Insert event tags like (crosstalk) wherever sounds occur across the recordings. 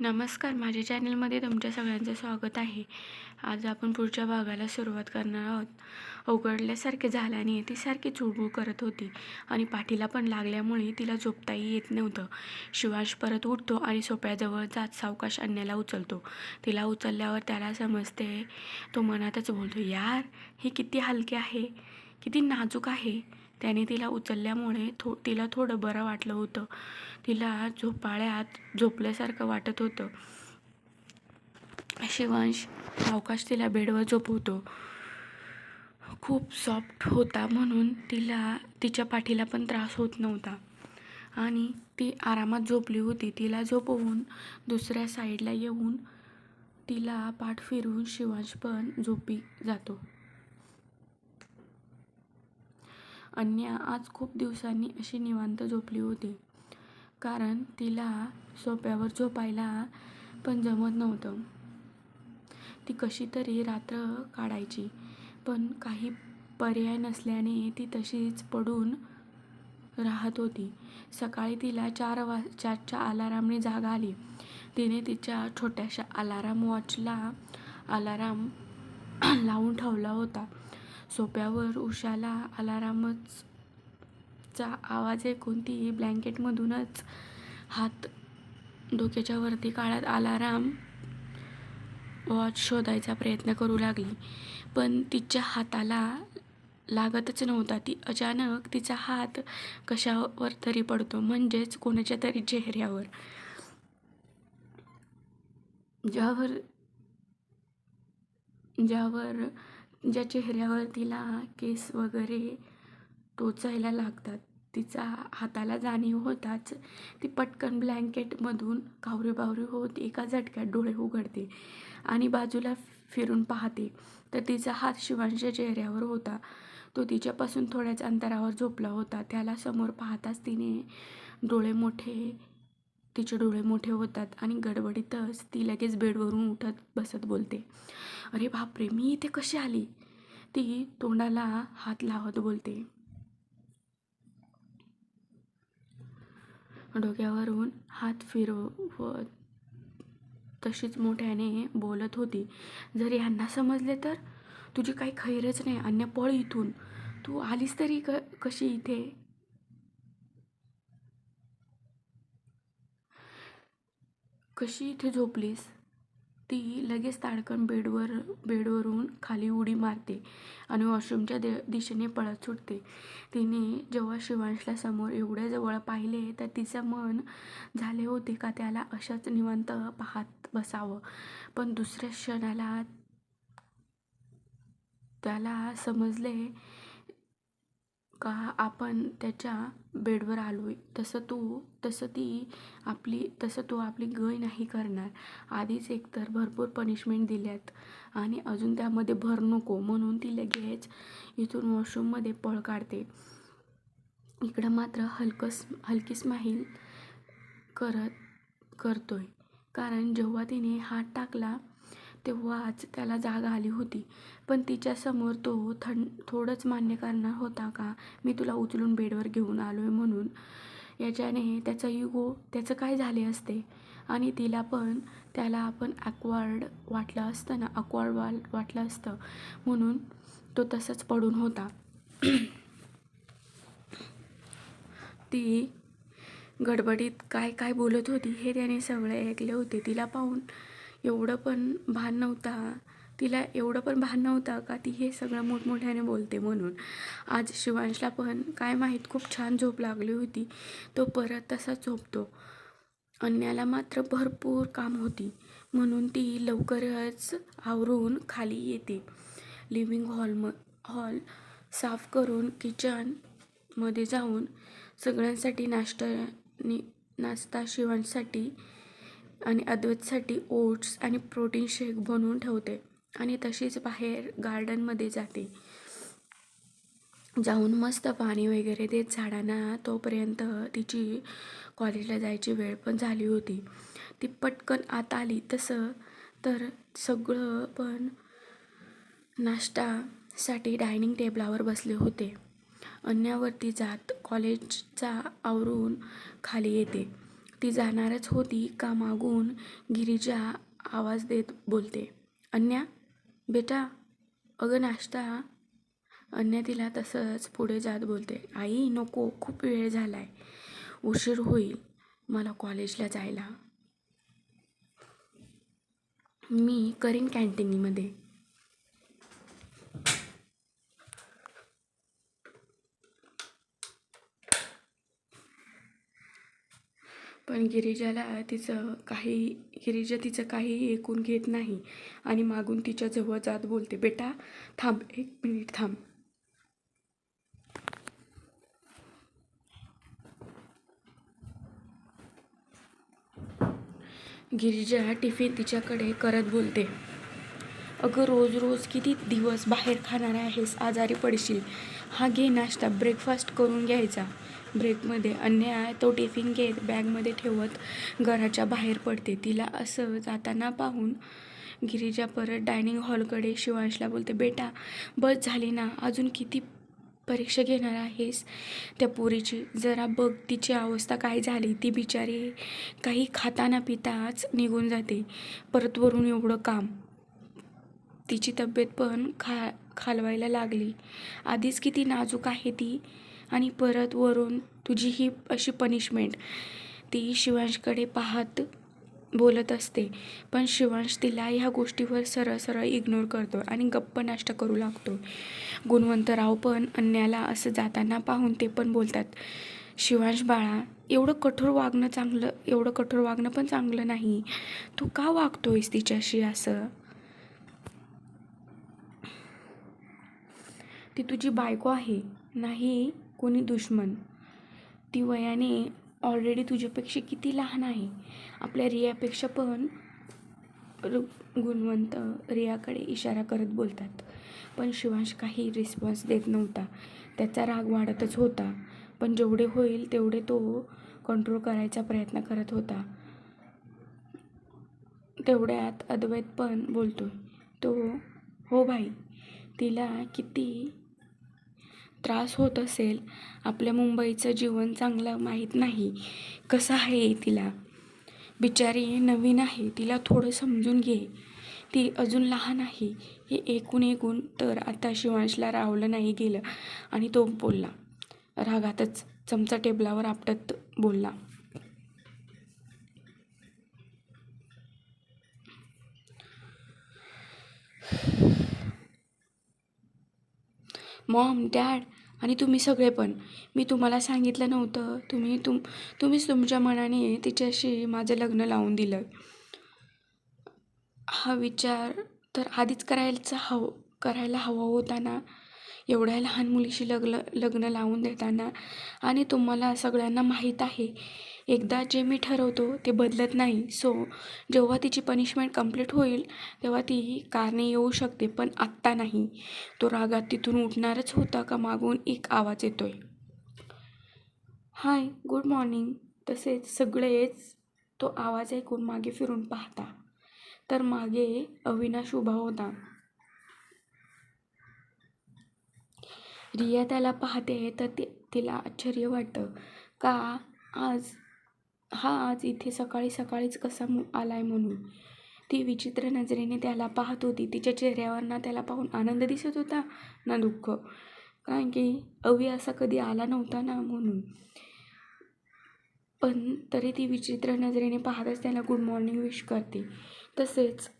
नमस्कार. माझ्या चॅनलमध्ये तुमच्या सगळ्यांचं स्वागत आहे. आज आपण पुढच्या भागाला सुरुवात करणार आहोत. उघडल्यासारखे झाल्याने ती सारखी चुळबुळ करत होती आणि पाठीला पण लागल्यामुळे तिला झोपताही येत नव्हतं. शिवांश परत उठतो आणि सोप्याजवळ जात सावकाश आणण्याला उचलतो. तिला उचलल्यावर त्याला समजते तो मनातच बोलतो यार हे किती हलके आहे. किती नाजूक आहे. त्याने तिला उचलल्यामुळे थो तिला थोडं बरं वाटलं होतं. तिला झोपाळ्यात झोपल्यासारखं वाटत होतं. शिवांश सावकाश तिला बेडवर झोपवतो. खूप सॉफ्ट होता म्हणून तिला तिच्या पाठीला पण त्रास होत नव्हता. आणि ती आरामात झोपली होती. तिला झोपवून दुसऱ्या साईडला येऊन तिला पाठ फिरवून शिवांश पण झोपी जातो. अन्या आज खूप दिवसांनी अशी निवांत झोपली होती. कारण तिला सोप्यावर झोपायला पण जमत नव्हतं. ती कशी तरी रात्र काढायची पण काही पर्याय नसल्याने ती तशीच पडून राहत होती. सकाळी तिला चार वा चारच्या अलारामने जाग आली. तिने तिच्या छोट्याशा अलाराम वॉचला अलाराम लावून ठेवला होता. सोप्यावर उशाला अलारामच चा आवाज ऐकून ती ब्लँकेटमधूनच हात डोक्याच्या वरती काळात अलाराम वॉच शोधायचा प्रयत्न करू लागली. पण तिच्या हाताला लागतच नव्हता. ती अचानक तिचा हात कशावर तरी पडतो म्हणजेच कोणाच्या तरी चेहऱ्यावर. ज्यावर ज्यावर ज्या चेहऱ्यावर तिला केस वगैरे टोचायला लागतात तिचा हाताला जाणीव होताच ती पटकन ब्लँकेटमधून कावरी होत एका झटक्यात डोळे उघडते आणि बाजूला फिरून पाहते. तर तिचा हात शिवांच्या चेहऱ्यावर होता. तो तिच्यापासून थोड्याच अंतरावर झोपला होता. त्याला समोर पाहताच तिने डोळे मोठे तिचे डोळे मोठे होतात आणि गडबडीतच ती लगेच बेडवरून उठत बसत बोलते. अरे बापरे मी इथे कशी आली? ती तोंडाला हात लावत बोलते. डोक्यावरून हात फिरवत तशीच मोठ्याने बोलत होती. जर यांना समजले तर? तुझी काही खैरच नाही अन्य पळ इथून. तू आलीस तरी क कशी इथे? कशी इथे झोपलीस? ती लगेच ताडकन बेडवर बेडवरून खाली उडी मारते आणि वॉशरूमच्या दे दिशेने पळत सुटते. तिने जेव्हा शिवांशला समोर एवढ्या जवळ पाहिले तर तिचं मन झाले होते का त्याला अशाच निवांत पाहत बसावं. पण दुसऱ्या क्षणाला त्याला समजले का आपण त्याच्या बेडवर आलो आहे तसं तू तसं ती आपली तसं तो आपली गय नाही करणार. आधीच एकतर भरपूर पनिशमेंट दिल्यात. आणि अजून त्यामध्ये भर नको म्हणून ती लगेच इथून वॉशरूममध्ये पळ काढते. इकडं मात्र हलकस हलकी स्माईल करत करतोय. कारण जेव्हा तिने हात टाकला तेव्हाच त्याला जाग आली होती. पण तिच्यासमोर तो थंड थोडंच मान्य करणार होता का? मी तुला उचलून बेडवर घेऊन आलो आहे म्हणून. याच्याने त्याचा युगो त्याचं काय झाले असते? आणि तिला पण त्याला आपण ॲक्वार्ड वाटलं असतं ना? अक्वार्ड वा वाटलं असतं. म्हणून तो तसंच पडून होता. ती गडबडीत काय काय बोलत होती हे त्याने सगळे ऐकले होते. तिला पाहून एवढं पण भान नव्हता. तिला एवढं पण भान नव्हतं का ती हे सगळं मोठमोठ्याने बोलते म्हणून. आज शिवांशला पण काय माहीत खूप छान झोप लागली होती. तो परत तसा झोपतो. अन्याला मात्र भरपूर काम होती. म्हणून ती लवकरच आवरून खाली येते. लिव्हिंग हॉल म हॉल साफ करून किचनमध्ये जाऊन सगळ्यांसाठी नाश्ता नाश्ता शिवांसाठी आणि अद्वैतसाठी ओट्स आणि प्रोटीन शेक बनवून ठेवते आणि तशीच बाहेर गार्डनमध्ये जाते. जाऊन मस्त पाणी वगैरे देत झाडांना तोपर्यंत तिची कॉलेजला जायची वेळ पण झाली होती. ती पटकन आत आली तसं तर सगळं पण नाश्तासाठी डायनिंग टेबलावर बसले होते. अन्यावरती जात कॉलेजचा आवरून खाली येते. ती जाणारच होती का मागून गिरिजा आवाज देत बोलते. अन्या बेटा अगं नाश्ता. अन्या तिला तसंच पुढे जात बोलते. आई नको खूप वेळ झाला आहे उशीर होईल मला कॉलेजला जायला. मी करीन कॅन्टीनमध्ये पण गिरिजाला तिचं काही गिरिजा तिचं काही ऐकून घेत नाही आणि मागून तिच्या जवळ जात बोलते बेटा थांब एक मिनिट थांब. गिरिजा टिफिन तिच्याकडे करत बोलते अगं रोज रोज किती दिवस बाहेर खाणार आहेस आजारी पडशील. हा घे नाश्ता ब्रेकफास्ट करून घ्यायचा. ब्रेकमध्ये अन्याय तो टिफिन घेत बॅगमध्ये ठेवत घराच्या बाहेर पडते. तिला असं जाताना पाहून गिरीजा परत डायनिंग हॉलकडे शिवांशला बोलते बेटा बस झाली ना अजून किती परीक्षा घेणार आहेस? त्या पोरीची जरा बघ तिची अवस्था काय झाली. ती बिचारी काही खाताना पिताच निघून जाते. परत वरून एवढं काम. तिची तब्येत पण खा खालवायला लागली. आधीच किती नाजूक आहे ती. आणि परत वरून तुझी ही अशी पनिशमेंट ती शिवांशकडे पाहत बोलत असते. पण शिवांश तिला ह्या गोष्टीवर सरळ सरळ इग्नोर करतो आणि गप्प नाश्ता करू लागतो गुणवंतराव पण अन्याला असं जाताना पाहून ते पण बोलतात शिवांश बाळा एवढं कठोर वागणं चांगलं एवढं कठोर वागणं पण चांगलं नाही. तू का वागतोयस तिच्याशी असं? ती तुझी बायको आहे नाही कोणी दुश्मन? ती वयाने ऑलरेडी तुझ्यापेक्षा किती लहान आहे? आपल्या रियापेक्षा पण रु- गुणवंत रियाकडे इशारा करत बोलतात. पण शिवांश काही रिस्पॉन्स देत नव्हता. त्याचा राग वाढतच होता. पण जेवढे होईल तेवढे तो कंट्रोल करायचा प्रयत्न करत होता. तेवढ्यात अद्वैत पण बोलतो तो हो भाई तिला किती त्रास होत असेल आपल्या मुंबईचं जीवन चांगलं माहीत नाही कसं आहे तिला? बिचारी नवीन आहे तिला थोडं समजून घे. ती अजून लहान आहे हे एकूण एकूण तर आता शिवांशला रावलं नाही गेलं आणि तो बोलला रागातच चमचा टेबलावर आपटत बोलला. मॉम डॅड आणि तुम्ही सगळे पण. मी तुम्हाला सांगितलं नव्हतं. तुम्ही तुम तुम्हीच तुमच्या मनाने तिच्याशी माझं लग्न लावून दिलं. हा विचार तर आधीच करायचा हव करायला हवा होता ना? एवढ्या लहान मुलीशी लग्न लग्न लावून देताना. आणि तुम्हाला सगळ्यांना माहीत आहे एकदा जे मी ठरवतो ते बदलत नाही. सो जेव्हा तिची पनिशमेंट कंप्लीट होईल तेव्हा ती कारणे येऊ शकते पण आत्ता नाही. तो रागात तिथून उठणारच होता का मागून एक आवाज येतोय. हाय गुड मॉर्निंग तसेच सगळेच तो आवाज ऐकून मागे फिरून पाहता. तर मागे अविनाश उभा होता. रिया त्याला पाहते तर ती तिला आश्चर्य वाटतं. का आज हा आज इथे सकाळी सकाळीच कसा मु- आहे म्हणून? ती विचित्र नजरेने त्याला पाहत होती. तिच्या चेहऱ्यावर ना त्याला पाहून आनंद दिसत होता ना दुःख? कारण की अवी असा कधी आला नव्हता ना म्हणून. पण तरी ती विचित्र नजरेने पाहतच त्याला गुड मॉर्निंग विश करते. तसेच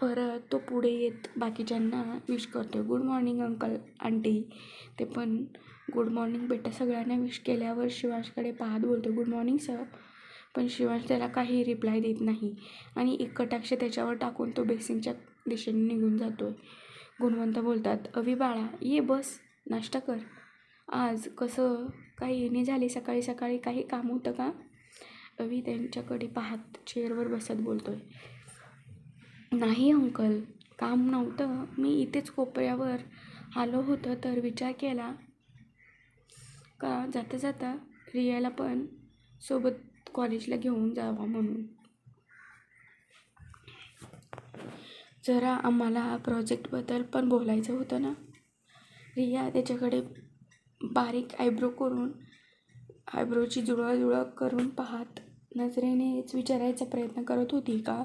परत तो पुढे येत बाकीच्यांना विश करतो गुड मॉर्निंग अंकल आंटी ते पण गुड मॉर्निंग बेटा सगळ्यांना विश केल्यावर शिवांशकडे पाहत बोलतो गुड मॉर्निंग सर पण शिवांश त्याला काही रिप्लाय देत नाही. आणि एक कटाक्ष त्याच्यावर टाकून तो बेसिनच्या दिशेने निघून जातोय. गुणवंत बोलतात अवी बाळा ये बस नाश्ता कर. आज कसं काही येणे झाली? सकाळी सकाळी काही काम होतं का? अवी त्यांच्याकडे पाहत चेअरवर बसत बोलतो आहे नाही अंकल काम नव्हतं. मी इथेच कोपऱ्यावर आलो होतं तर विचार केला का जाता जाता रियाला पण सोबत कॉलेजला घेऊन जावा म्हणून. जरा आम्हाला प्रोजेक्टबद्दल पण बोलायचं होतं ना. रिया त्याच्याकडे बारीक आयब्रो करून आयब्रोची जुळवाजुळव करून पाहत नजरेनेच विचारायचा प्रयत्न करत होती का?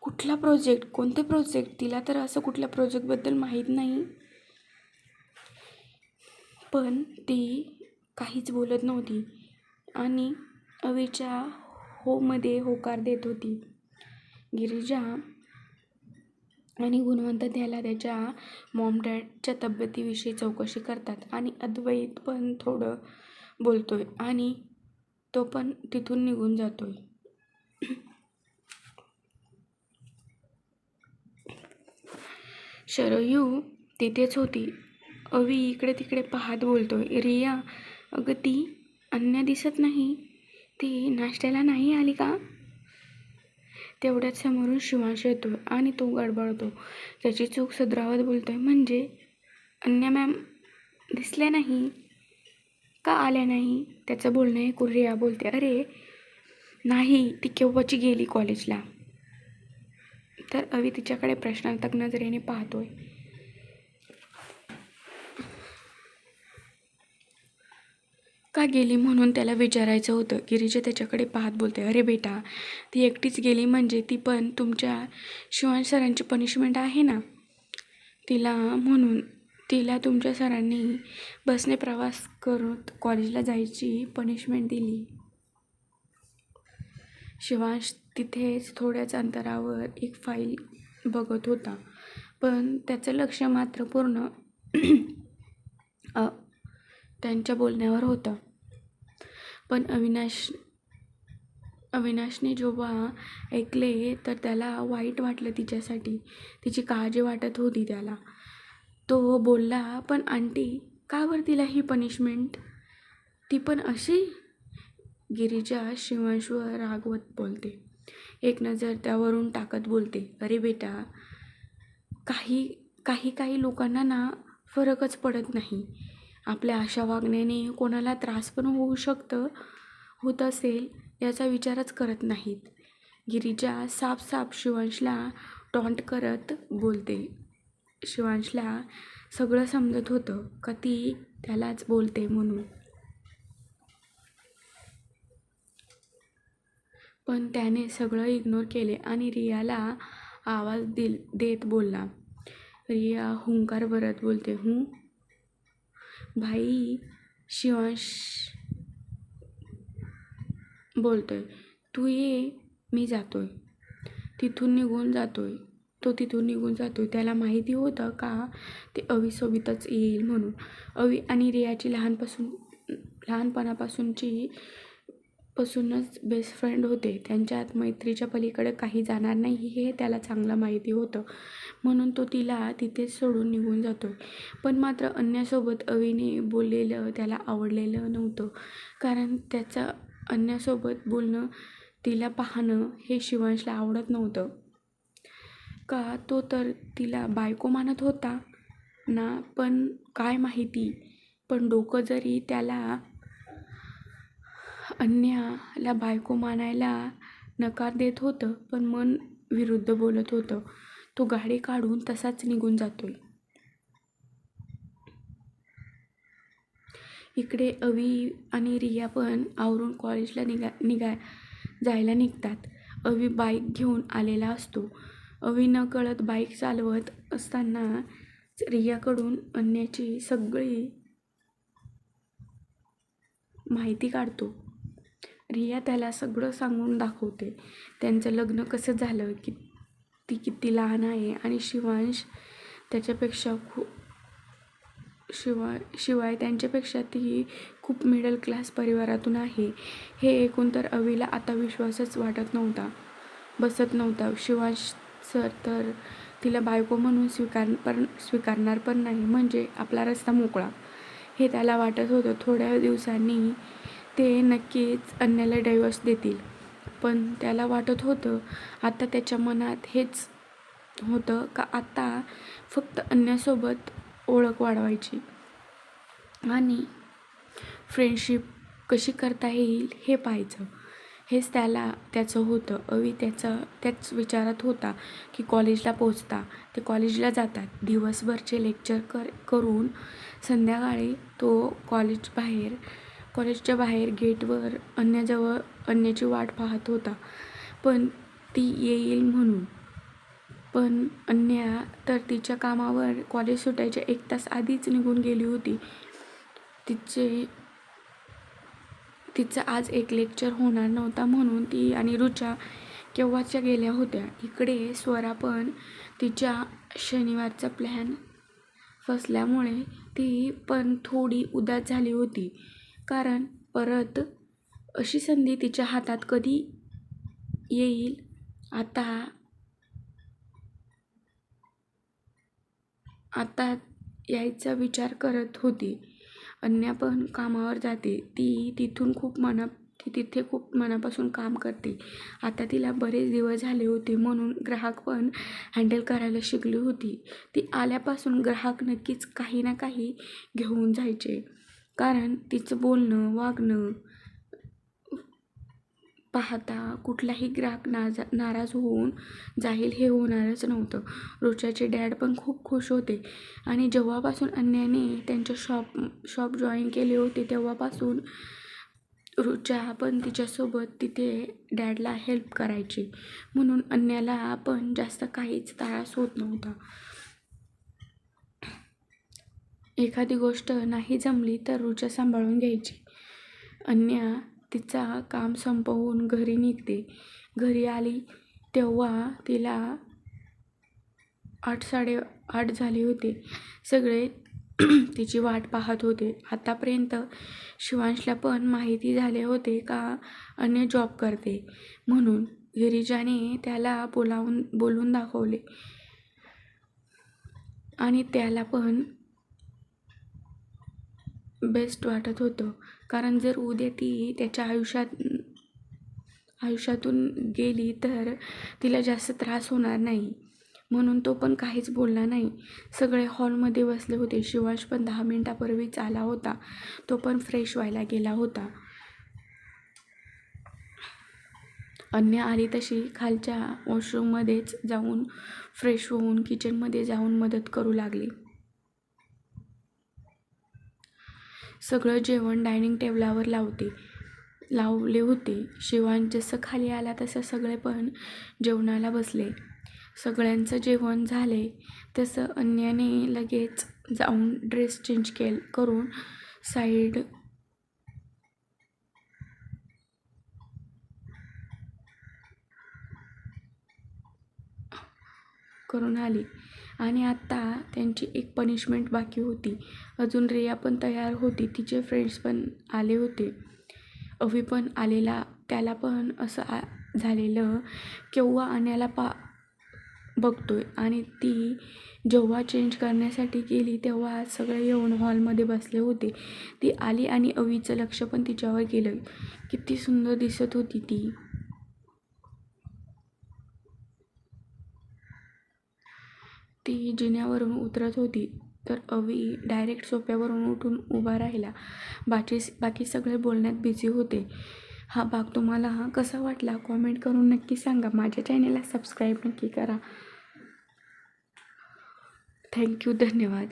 कुठला प्रोजेक्ट कोणते प्रोजेक्ट तिला तर असं कुठल्या प्रोजेक्टबद्दल माहीत नाही. पण ती काहीच बोलत नव्हती आणि अवीच्या होमध्ये होकार देत होती. गिरिजा आणि गुणवंत त्याला त्याच्या मॉम डॅडच्या तब्येतीविषयी चौकशी करतात आणि अद्वैत पण थोडं बोलतोय आणि तो पण तिथून निघून जातो आहे शरयू तिथेच होती. अवी इकडे तिकडे पाहत बोलतोय रिया अगं ती अन्या दिसत नाही. ती नाश्त्याला नाही आली का? तेवढ्यात समोरून शिवांश येतो आणि तो गडबडतो. त्याची चूक सुधरावत बोलतोय म्हणजे अन्य मॅम दिसल्या नाही? का आल्या नाही? त्याचं बोलणं ऐकून रिया बोलते अरे नाही ती केव्हाची गेली कॉलेजला? तर अवी तिच्याकडे प्रश्नार्थक नजरेने पाहतोय. का गेली? म्हणून त्याला विचारायचं होतं. गिरीजा त्याच्याकडे पाहत बोलते अरे बेटा ती एकटीच गेली म्हणजे ती पण तुमच्या शिवान सरांची पनिशमेंट आहे ना? तिला म्हणून तिला तुमच्या सरांनी बसने प्रवास करत कॉलेजला जायची पनिशमेंट दिली. शिवांश तिथेच थोड्याच अंतरावर एक फाईल बघत होता. पण त्याचं लक्ष मात्र पूर्ण त्यांच्या बोलण्यावर होतं. पण अविनाश अविनाशने जेव्हा ऐकले तर त्याला वाईट वाटलं तिच्यासाठी. तिची काळजी वाटत होती त्याला. तो बोलला पण आंटी का बरं तिला ही पनिशमेंट ती पण अशी? गिरिजा शिवांशवर रागवत बोलते. एक नजर त्यावरून टाकत बोलते अरे बेटा काही काही काही लोकांना ना फरकच पडत नाही. आपल्या अशा वागण्याने कोणाला त्रास पण होऊ शकतं होत असेल याचा विचारच करत नाहीत. गिरिजा साफ साफ शिवांशला टॉन्ट करत बोलते. शिवांशला सगळं समजत होतं का ती त्यालाच बोलते म्हणून. पण त्याने सगळं इग्नोर केले आणि रियाला आवाज दिल देत बोलला रिया हुंकार भरत बोलते हूं? भाई शिवांश बोलतोय तू ये मी जातोय. तिथून निघून जातोय. तो तिथून निघून जातो त्याला माहिती होतं का ते अवीसोबतच येईल म्हणून. अवी आणि रियाची लहानपासून लहानपणापासूनची पासूनच बेस्ट फ्रेंड होते. त्यांच्यात मैत्रीच्या पलीकडे काही जाणार नाही हे त्याला चांगलं माहिती होतं. म्हणून तो तिला तिथेच सोडून निघून जातो पण मात्र अन्यासोबत अवीने बोललेलं त्याला आवडलेलं नव्हतं. कारण त्याचं अन्यासोबत बोलणं तिला पाहणं हे शिवांशला आवडत नव्हतं. का तो तर तिला बायको मानत होता ना? पण काय माहिती? पण डोकं जरी त्याला अन्याला बायको मानायला नकार देत होतं पण मन विरुद्ध बोलत होतं. तो गाडी काढून तसाच निघून जातोय. इकडे अवी आणि रिया पण आवरून कॉलेजला निघा निघा जायला निघतात. अवी बाईक घेऊन आलेला असतो. अवी न कळत बाईक चालवत असताना रियाकडून अन्याची सगळी माहिती काढतो. रिया त्याला सगळं सांगून दाखवते. त्यांचं लग्न कसं झालं की ती किती लहान आहे आणि शिवांश त्याच्यापेक्षा खूप शिवाय शिवाय त्यांच्यापेक्षा ती खूप मिडल क्लास परिवारातून आहे. हे ऐकून तर अवीला आता विश्वासच वाटत नव्हता. बसत नव्हता. शिवांश सर तर तिला बायको म्हणून स्वीकार पण स्वीकारणार पण नाही. म्हणजे आपला रस्ता मोकळा. हे त्याला वाटत होतं. थोड्या दिवसांनी ते नक्कीच अन्याला डायव्हर्स देतील. पण त्याला वाटत होतं आता त्याच्या मनात हेच होतं का आता फक्त अन्यासोबत ओळख वाढवायची? आणि फ्रेंडशिप कशी करता येईल हे पाहायचं. हेच त्याला त्याचं होतं. अवी त्याचं त्याच विचारात होता की कॉलेजला पोचता. ते कॉलेजला जातात. दिवसभरचे लेक्चर कर करून संध्याकाळी तो कॉलेज बाहेर कॉलेजच्या बाहेर गेटवर अन्याजवळ अन्याची वाट पाहत होता. पण ती येईल म्हणून. पण अन्या तर तिच्या कामावर कॉलेज सुटायच्या एक तास आधीच निघून गेली होती. तिचे तिचं आज एक लेक्चर होणार नव्हता म्हणून ती आणि रुचा केव्हाच्या गेल्या होत्या? इकडे स्वरा पण तिच्या शनिवारचा प्लॅन फसल्यामुळे ती पण थोडी उदास झाली होती. कारण परत अशी संधी तिच्या हातात कधी येईल? आता आता यायचा विचार करत होती. अन्या पण कामावर जाते. ती तिथून खूप मना ती तिथे खूप मनापासून काम करते. आता तिला बरेच दिवस झाले होते म्हणून ग्राहक पण हँडल करायला शिकली होती. ती आल्यापासून ग्राहक नक्कीच काही ना काही घेऊन जायचे. कारण तिचं बोलणं वागणं पाहता कुठलाही ग्राहक नाजा नाराज होऊन जाईल हे होणारच नव्हतं. रोच्याचे डॅड पण खूप खुश होते आणि जेव्हापासून अन्याने त्यांच्या शॉप शॉप जॉईन केले होते तेव्हापासून रुचा पण तिच्यासोबत तिथे डॅडला हेल्प करायची. म्हणून अन्याला पण जास्त काहीच त्रास होत नव्हता. एखादी गोष्ट नाही जमली तर रुचा सांभाळून घ्यायची. अन्या तिचा काम संपवून घरी निघते. घरी आली तेव्हा तिला आठ साडे आठ झाले होते. सगळे (clears throat) तिची वाट पाहत होते. आतापर्यंत शिवांशला पण माहिती झाले होते का अन्य जॉब करते. म्हणून गिरिजाने त्याला बोलावून बोलून दाखवले. आणि त्याला पण बेस्ट वाटत होतं. कारण जर उद्या ती त्याच्या आयुष्यात आयुष्यातून गेली तर तिला जास्त त्रास होणार नाही. म्हणून तो पण काहीच बोलला नाही. सगळे हॉलमध्ये बसले होते. शिवांश पण दहा मिनटापूर्वीच आला होता. तो पण फ्रेश व्हायला गेला होता. अन्य आली तशी खालच्या वॉशरूममध्येच जाऊन फ्रेश होऊन किचनमध्ये जाऊन मदत करू लागली. सगळं जेवण डायनिंग टेबलावर लावते. लावले होते. शिवान जसं खाली आला तसं सगळे पण जेवणाला बसले. सगळ्यांचं जेवण झाले. तसं अन्याने लगेच जाऊन ड्रेस चेंज केल करून साईड करून आली. आणि आत्ता त्यांची एक पनिशमेंट बाकी होती. अजून रिया पण तयार होती. तिचे फ्रेंड्स पण आले होते. अवी पण आलेला. त्याला पण असं आ झालेलं. केव्हा आण्याला पा बघतो आहे आणि ती जेव्हा चेंज करण्यासाठी गेली तेव्हा सगळे येऊन हॉलमध्ये बसले होते. ती आली आणि अवीचं लक्ष पण तिच्यावर गेलं. किती सुंदर दिसत होती ती. ती जिन्यावरून उतरत होती. तर अवी डायरेक्ट सोप्यावरून उठून उभा राहिला. बाकी बाकी सगळे बोलण्यात बिझी होते. हा भाग तुम्हाला हा कसा वाटला? कॉमेंट करून नक्की सांगा. माझ्या चॅनेलला सबस्क्राईब नक्की करा. थँक्यू. धन्यवाद.